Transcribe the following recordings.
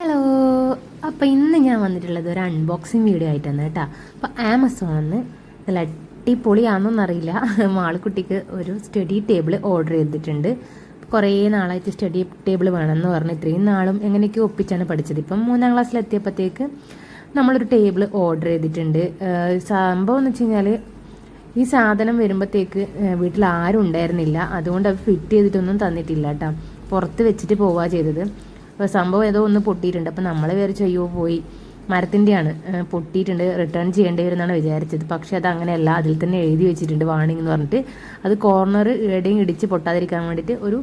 Hello അപ്പോൾ ഇന്ന് ഞാൻ വന്നിട്ടുള്ളത് ഒരു അൺബോക്സിങ് വീഡിയോ ആയിട്ടാണ് കേട്ടോ. അപ്പോൾ ആമസോണിന്ന് നല്ല അടിപൊളിയാണെന്നറിയില്ല മാളക്കുട്ടിക്ക് ഒരു സ്റ്റഡി ടേബിൾ ഓർഡർ ചെയ്തിട്ടുണ്ട്. കുറേ നാളായിട്ട് സ്റ്റഡി ടേബിൾ വേണമെന്ന് പറഞ്ഞ്. ഇത്രയും നാളും എങ്ങനെയൊക്കെ ഒപ്പിച്ചാണ് പഠിച്ചത്. ഇപ്പം മൂന്നാം ക്ലാസ്സിലെത്തിയപ്പോഴത്തേക്ക് നമ്മളൊരു ടേബിൾ ഓർഡർ ചെയ്തിട്ടുണ്ട്. സംഭവം എന്ന് വെച്ച് കഴിഞ്ഞാൽ ഈ സാധനം വരുമ്പോഴത്തേക്ക് വീട്ടിൽ ആരും ഉണ്ടായിരുന്നില്ല. അതുകൊണ്ട് അത് ഫിറ്റ് ചെയ്തിട്ടൊന്നും തന്നിട്ടില്ല കേട്ടോ. പുറത്ത് വെച്ചിട്ട് പോവുക ചെയ്തത്. അപ്പോൾ സംഭവം ഏതോ ഒന്ന് പൊട്ടിയിട്ടുണ്ട്. അപ്പോൾ നമ്മൾ വേറെ ചെയ്യോ പോയി. മരത്തിന്റെയാണ് പൊട്ടിയിട്ടുണ്ട് റിട്ടേൺ ചെയ്യേണ്ടി വരും എന്നാണ് വിചാരിച്ചത്. പക്ഷേ അത് അങ്ങനെയല്ല അതിൽ തന്നെ എഴുതി വെച്ചിട്ടുണ്ട് വാണിംഗ് എന്ന് പറഞ്ഞിട്ട്. അത് കോർണർ എവിടെയും ഇടിച്ച് പൊട്ടാതിരിക്കാൻ വേണ്ടിയിട്ട് ഒരു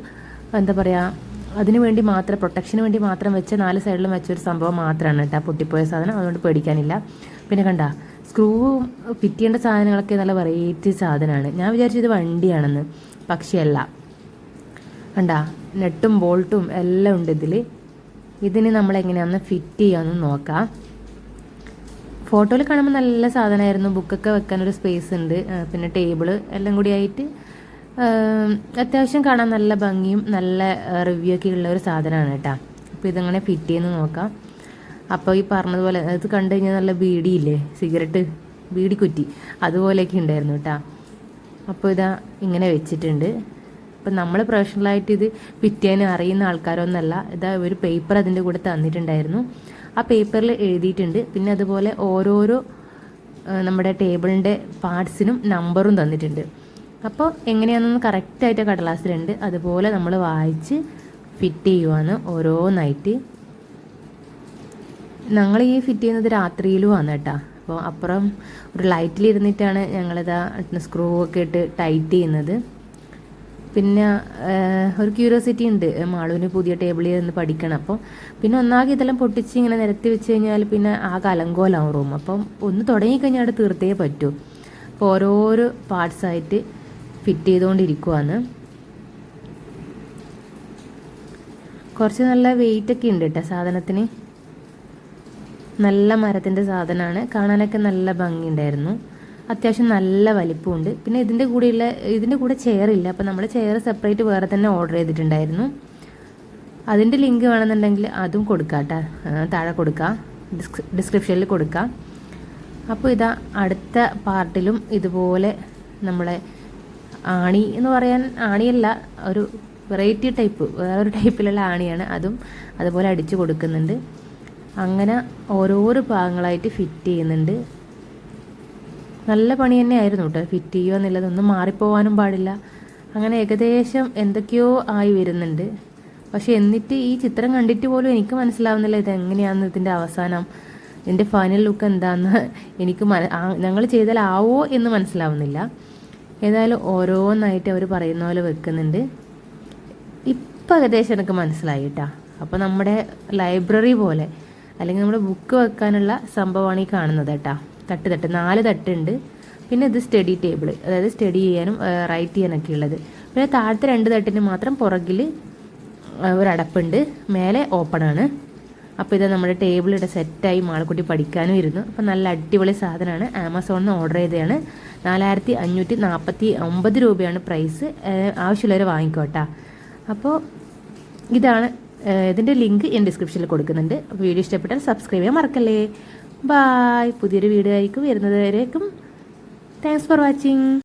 എന്താ പറയുക അതിന് വേണ്ടി മാത്രം പ്രൊട്ടക്ഷന് വേണ്ടി മാത്രം വെച്ച നാല് സൈഡിലും വെച്ച ഒരു സംഭവം മാത്രമാണ് കേട്ടോ പൊട്ടിപ്പോയ സാധനം. അതുകൊണ്ട് പേടിക്കാനില്ല. പിന്നെ കണ്ട സ്ക്രൂ ഫിറ്റ് ചെയ്യേണ്ട സാധനങ്ങളൊക്കെ നല്ല വെറൈറ്റി സാധനമാണ്. ഞാൻ വിചാരിച്ചത് വണ്ടിയാണെന്ന്. പക്ഷേ അല്ല. കണ്ട നെട്ടും ബോൾട്ടും എല്ലാം ഉണ്ട് ഇതിൽ ഇതിന് നമ്മൾ എങ്ങനെയാണെന്ന് ഫിറ്റ് ചെയ്യാമെന്ന് നോക്കാം. ഫോട്ടോയിൽ കാണുമ്പോൾ നല്ല സാധനമായിരുന്നു. ബുക്കൊക്കെ വെക്കാനൊരു സ്പേസ് ഉണ്ട്. പിന്നെ ടേബിൾ എല്ലാം കൂടി ആയിട്ട് അത്യാവശ്യം കാണാൻ നല്ല ഭംഗിയും നല്ല റിവ്യൂ ഒക്കെ ഉള്ള ഒരു സാധനമാണ് കേട്ടോ. അപ്പോൾ ഇതങ്ങനെ ഫിറ്റ് ചെയ്യുന്ന നോക്കാം. അപ്പോൾ ഈ പറഞ്ഞതുപോലെ അത് കണ്ടു കഴിഞ്ഞാൽ നല്ല ബീഡിയില്ലേ? സിഗരറ്റ് ബീഡി കുറ്റി അതുപോലെയൊക്കെ ഉണ്ടായിരുന്നു കേട്ടോ. അപ്പോൾ ഇതാ ഇങ്ങനെ വെച്ചിട്ടുണ്ട്. അപ്പം നമ്മൾ പ്രൊഫഷണലായിട്ട് ഇത് പിറ്റേന് അറിയുന്ന ആൾക്കാരൊന്നല്ല. ഇതാ ഒരു പേപ്പർ അതിന്റെ കൂടെ തന്നിട്ടുണ്ടായിരുന്നു. ആ പേപ്പറിൽ എഴുതിയിട്ടുണ്ട്. പിന്നെ അതുപോലെ ഓരോരോ നമ്മുടെ ടേബിളിന്റെ പാർട്സിനും നമ്പറും തന്നിട്ടുണ്ട്. അപ്പോൾ എങ്ങനെയാണെന്ന് കറക്റ്റായിട്ട് കടലാസിലുണ്ട്. അതുപോലെ നമ്മൾ വായിച്ച് ഫിറ്റ് ചെയ്യുവാണ് ഓരോന്നായിട്ട് ഞങ്ങൾ ഈ ഫിറ്റ് ചെയ്യുന്നത് രാത്രിയിലുമാണ് കേട്ടോ. അപ്പോൾ അപ്പുറം ഒരു ലൈറ്റിലിരുന്നിട്ടാണ് ഞങ്ങളിതാ സ്ക്രൂ ഒക്കെ ഇട്ട് ടൈറ്റ് ചെയ്യുന്നത്. പിന്നെ ഒരു ക്യൂരിയോസിറ്റി ഉണ്ട്. മാളുവിന് പുതിയ ടേബിളിൽ നിന്ന് പഠിക്കണം. അപ്പം പിന്നെ ഒന്നാകെ ഇതെല്ലാം പൊട്ടിച്ച് ഇങ്ങനെ നിരത്തി വെച്ച് കഴിഞ്ഞാൽ പിന്നെ ആകെ അലങ്കോലാവും റൂം അപ്പം ഒന്ന് തുടങ്ങിക്കഴിഞ്ഞാൽ അവിടെ തീർത്തേ പറ്റൂ. അപ്പോൾ ഓരോരോ പാർട്സായിട്ട് ഫിറ്റ് ചെയ്തുകൊണ്ടിരിക്കുവാണ് കുറച്ച് നല്ല വെയിറ്റ് ഒക്കെ ഉണ്ട് കേട്ടോ സാധനത്തിന്. നല്ല മരത്തിന്റെ സാധനമാണ് കാണാനൊക്കെ നല്ല ഭംഗിയുണ്ടായിരുന്നു. അത്യാവശ്യം നല്ല വലിപ്പമുണ്ട്. പിന്നെ ഇതിന്റെ കൂടെയുള്ള ഇതിന്റെ കൂടെ ചെയറില്ല അപ്പോൾ നമ്മൾ ചെയർ സെപ്പറേറ്റ് വേറെ തന്നെ ഓർഡർ ചെയ്തിട്ടുണ്ടായിരുന്നു. അതിന്റെ ലിങ്ക് വേണമെന്നുണ്ടെങ്കിൽ അതും കൊടുക്കാം കേട്ടോ. താഴെ കൊടുക്കാം. ഡിസ്ക്രിപ്ഷനിൽ കൊടുക്കാം. അപ്പോൾ ഇതാ അടുത്ത പാർട്ടിലും ഇതുപോലെ നമ്മളെ ആണി എന്ന് പറയാൻ ആണിയല്ല ഒരു വെറൈറ്റി ടൈപ്പ് വേറൊരു ടൈപ്പിലുള്ള ആണിയാണ് അതും അതുപോലെ അടിച്ചു കൊടുക്കുന്നുണ്ട്. അങ്ങനെ ഓരോരോ ഭാഗങ്ങളായിട്ട് ഫിറ്റ് ചെയ്യുന്നുണ്ട്. നല്ല പണി തന്നെയായിരുന്നു കേട്ടോ ഫിറ്റ് ചെയ്യുക എന്നുള്ളതൊന്നും മാറിപ്പോവാനും പാടില്ല. അങ്ങനെ ഏകദേശം എന്തൊക്കെയോ ആയി വരുന്നുണ്ട്. പക്ഷെ എന്നിട്ട് ഈ ചിത്രം കണ്ടിട്ട് പോലും എനിക്ക് മനസ്സിലാവുന്നില്ല ഇത് എങ്ങനെയാണെന്ന് ഇതിന്റെ അവസാനം. ഇതിന്റെ ഫൈനൽ ലുക്ക് എന്താണെന്ന് എനിക്ക് ഞങ്ങൾ ചെയ്താലാവോ എന്ന് മനസ്സിലാവുന്നില്ല. ഏതായാലും ഓരോന്നായിട്ട് അവർ പറയുന്ന പോലെ വെക്കുന്നുണ്ട്. ഇപ്പം ഏകദേശം എനിക്ക് മനസ്സിലായി കേട്ടോ അപ്പോൾ നമ്മുടെ ലൈബ്രറി പോലെ അല്ലെങ്കിൽ നമ്മുടെ ബുക്ക് വെക്കാനുള്ള സംഭവമാണ് ഈ കാണുന്നത് കേട്ടോ തട്ട് തട്ട് നാല് തട്ടുണ്ട്. പിന്നെ ഇത് സ്റ്റഡി ടേബിൾ അതായത് സ്റ്റഡി ചെയ്യാനും റൈറ്റ് ചെയ്യാനൊക്കെ ഉള്ളത്. പിന്നെ താഴത്തെ രണ്ട് തട്ടിന് മാത്രം പുറകിൽ ഒരടപ്പുണ്ട് മേലെ ഓപ്പൺ ആണ്. അപ്പോൾ ഇത് നമ്മുടെ ടേബിളിടെ സെറ്റായി മാളക്കുട്ടി പഠിക്കാനും ഇരുന്നു. അപ്പോൾ നല്ല അടിപൊളി സാധനമാണ്. ആമസോണിൽ നിന്ന് ഓർഡർ ചെയ്തതാണ്. നാലായിരത്തി അഞ്ഞൂറ്റി നാൽപ്പത്തി ഒമ്പത് രൂപയാണ് പ്രൈസ് ആവശ്യമുള്ളവർ വാങ്ങിക്കോട്ടാ. അപ്പോൾ ഇതാണ് ഇതിന്റെ ലിങ്ക് ഞാൻ ഡിസ്ക്രിപ്ഷനിൽ കൊടുക്കുന്നുണ്ട്. വീഡിയോ ഇഷ്ടപ്പെട്ടാൽ സബ്സ്ക്രൈബ് ചെയ്യാൻ മറക്കല്ലേ. ബായ് പുതിയൊരു വീഡിയോ ആയിരിക്കും വരുന്നത് വരേക്കും. Thanks for watching